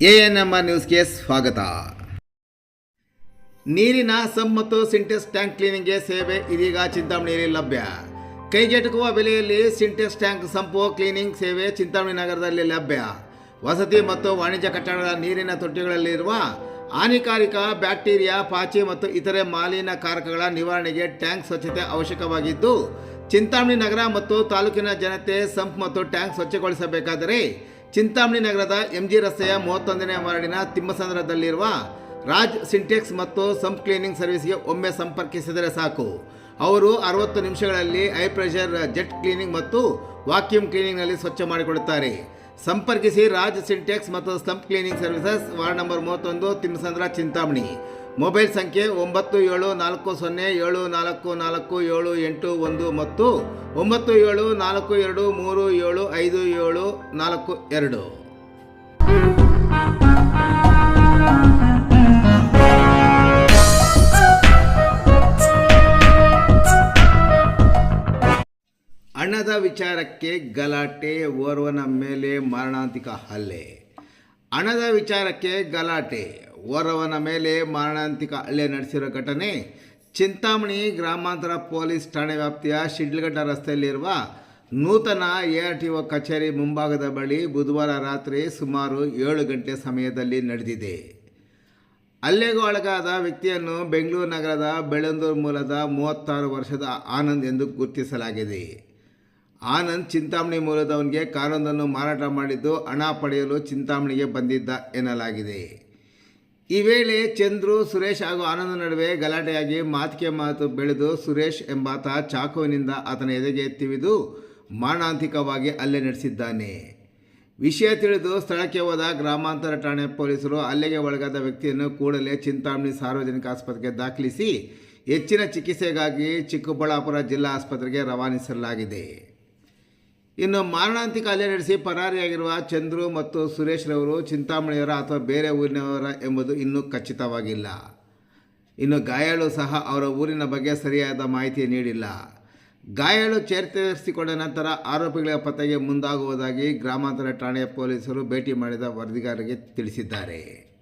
A N M R ನ್ಯೂಸ್ಗೆ ಸ್ವಾಗತ. ನೀರಿನ ಸಬ್ ಮತ್ತು ಸಿಂಟೆಕ್ಸ್ ಟ್ಯಾಂಕ್ ಕ್ಲೀನಿಂಗ್ಗೆ ಸೇವೆ ಇದೀಗ ಚಿಂತಾಮಣಿಯಲ್ಲಿ ಲಭ್ಯ. ಕೈಗೆಟುಕುವ ಬೆಲೆಯಲ್ಲಿ ಸಿಂಟೆಕ್ಸ್ ಟ್ಯಾಂಕ್ ಸಂಪು ಕ್ಲೀನಿಂಗ್ ಸೇವೆ ಚಿಂತಾಮಣಿ ನಗರದಲ್ಲಿ ಲಭ್ಯ. ವಸತಿ ಮತ್ತು ವಾಣಿಜ್ಯ ಕಟ್ಟಡಗಳ ನೀರಿನ ತೊಟ್ಟಿಗಳಲ್ಲಿರುವ ಹಾನಿಕಾರಿಕ ಬ್ಯಾಕ್ಟೀರಿಯಾ, ಪಾಚಿ ಮತ್ತು ಇತರೆ ಮಾಲಿನ್ಯಕಾರಕಗಳ ನಿವಾರಣೆಗೆ ಟ್ಯಾಂಕ್ ಸ್ವಚ್ಛತೆ ಅವಶ್ಯಕವಾಗಿದ್ದು, ಚಿಂತಾಮಣಿ ನಗರ ಮತ್ತು ತಾಲೂಕಿನ ಜನತೆ ಸಂಪ್ ಮತ್ತು ಟ್ಯಾಂಕ್ ಸ್ವಚ್ಛಗೊಳಿಸಬೇಕಾದರೆ ಚಿಂತಾಮಣಿ ನಗರದ ಎಂ ಜಿ ರಸ್ತೆಯ ಮೂವತ್ತೊಂದನೇ ವಾರ್ಡಿನ ತಿಮ್ಮಸಂದ್ರದಲ್ಲಿರುವ ರಾಜ್ ಸಿಂಟೆಕ್ಸ್ ಮತ್ತು ಸಂಪ್ ಕ್ಲೀನಿಂಗ್ ಸರ್ವಿಸ್ಗೆ ಒಮ್ಮೆ ಸಂಪರ್ಕಿಸಿದರೆ ಸಾಕು. ಅವರು ಅರವತ್ತು ನಿಮಿಷಗಳಲ್ಲಿ ಹೈ ಪ್ರೆಷರ್ ಜೆಟ್ ಕ್ಲೀನಿಂಗ್ ಮತ್ತು ವಾಕ್ಯೂಮ್ ಕ್ಲೀನಿಂಗ್ನಲ್ಲಿ ಸ್ವಚ್ಛ ಮಾಡಿಕೊಡುತ್ತಾರೆ ಸಂಪರ್ಕಿಸಿ ರಾಜ್ ಸಿಂಟೆಕ್ಸ್ ಮತ್ತು sump cleaning services, ward number ಮೂವತ್ತೊಂದು, ತಿಮ್ಮಸಂದ್ರ, ಚಿಂತಾಮಣಿ. ಮೊಬೈಲ್ ಸಂಖ್ಯೆ ಒಂಬತ್ತು ಏಳು ನಾಲ್ಕು ಸೊನ್ನೆ ಏಳು ನಾಲ್ಕು ನಾಲ್ಕು ಏಳು ಎಂಟು ಒಂದು ಮತ್ತು ಒಂಬತ್ತು ಏಳು ನಾಲ್ಕು ಎರಡು ಮೂರು ಏಳು ಐದು ಏಳು ನಾಲ್ಕು ಎರಡು. ವಿಚಾರಕ್ಕೆ ಗಲಾಟೆ, ಓರ್ವನ ಮೇಲೆ ಮಾರಣಾಂತಿಕ ಹಲ್ಲೆ. ಹಣದ ವಿಚಾರಕ್ಕೆ ಗಲಾಟೆ, ಓರ್ವನ ಮೇಲೆ ಮಾರಣಾಂತಿಕ ಹಲ್ಲೆ ನಡೆಸಿರೋ ಘಟನೆ. ಚಿಂತಾಮಣಿ ಗ್ರಾಮಾಂತರ ಪೊಲೀಸ್ ಠಾಣೆ ವ್ಯಾಪ್ತಿಯ ಶಿಡ್ಲಘಟ್ಟ ರಸ್ತೆಯಲ್ಲಿರುವ ನೂತನ ಎ ಆರ್ ಟಿ ಕಚೇರಿ ಮುಂಭಾಗದ ಬಳಿ ಬುಧವಾರ ರಾತ್ರಿ ಸುಮಾರು ಏಳು ಗಂಟೆ ಸಮಯದಲ್ಲಿ ನಡೆದಿದೆ. ಹಲ್ಲೆಗೂ ಒಳಗಾದ ವ್ಯಕ್ತಿಯನ್ನು ಬೆಂಗಳೂರು ನಗರದ ಬೆಳ್ಳಂದೂರು ಮೂಲದ ಮೂವತ್ತಾರು ವರ್ಷದ ಆನಂದ್ ಎಂದು ಗುರುತಿಸಲಾಗಿದೆ. ಆನಂದ್ ಚಿಂತಾಮಣಿ ಮೂಲದವನಿಗೆ ಕಾರೊಂದನ್ನು ಮಾರಾಟ ಮಾಡಿದ್ದು ಹಣ ಪಡೆಯಲು ಚಿಂತಾಮಣಿಗೆ ಬಂದಿದ್ದ ಎನ್ನಲಾಗಿದೆ. ಈ ವೇಳೆ ಚಂದ್ರು, ಸುರೇಶ್ ಹಾಗೂ ಆನಂದ್ ನಡುವೆ ಗಲಾಟೆಯಾಗಿ ಮಾತಿಗೆ ಮಾತು ಬೆಳೆದು ಸುರೇಶ್ ಎಂಬಾತ ಚಾಕುವಿನಿಂದ ಆತನ ಎದೆಗೆ ತಿವಿದು ಮಾರಣಾಂತಿಕವಾಗಿ ಹಲ್ಲೆ ನಡೆಸಿದ್ದಾನೆ. ವಿಷಯ ತಿಳಿದು ಸ್ಥಳಕ್ಕೆ ಹೋದ ಗ್ರಾಮಾಂತರ ಠಾಣೆ ಪೊಲೀಸರು ಅಲ್ಲಿಗೆ ಒಳಗಾದ ವ್ಯಕ್ತಿಯನ್ನು ಕೂಡಲೇ ಚಿಂತಾಮಣಿ ಸಾರ್ವಜನಿಕ ಆಸ್ಪತ್ರೆಗೆ ದಾಖಲಿಸಿ ಹೆಚ್ಚಿನ ಚಿಕಿತ್ಸೆಗಾಗಿ ಚಿಕ್ಕಬಳ್ಳಾಪುರ ಜಿಲ್ಲಾ ಆಸ್ಪತ್ರೆಗೆ ರವಾನಿಸಲಾಗಿದೆ. ಇನ್ನು ಮಾರಣಾಂತಿಕ ಹಲ್ಲೆ ನಡೆಸಿ ಪರಾರಿಯಾಗಿರುವ ಚಂದ್ರು ಮತ್ತು ಸುರೇಶ್ರವರು ಚಿಂತಾಮಣಿಯವರ ಅಥವಾ ಬೇರೆ ಊರಿನವರ ಎಂಬುದು ಇನ್ನೂ ಖಚಿತವಾಗಿಲ್ಲ. ಇನ್ನು ಗಾಯಾಳು ಸಹ ಅವರ ಊರಿನ ಬಗ್ಗೆ ಸರಿಯಾದ ಮಾಹಿತಿ ನೀಡಿಲ್ಲ. ಗಾಯಾಳು ಚೇತರಿಸಿಕೊಂಡ ನಂತರ ಆರೋಪಿಗಳ ಪತ್ತೆಗೆ ಮುಂದಾಗುವುದಾಗಿ ಗ್ರಾಮಾಂತರ ಠಾಣೆಯ ಪೊಲೀಸರು ಭೇಟಿ ಮಾಡಿದ ವರದಿಗಾರರಿಗೆ ತಿಳಿಸಿದ್ದಾರೆ.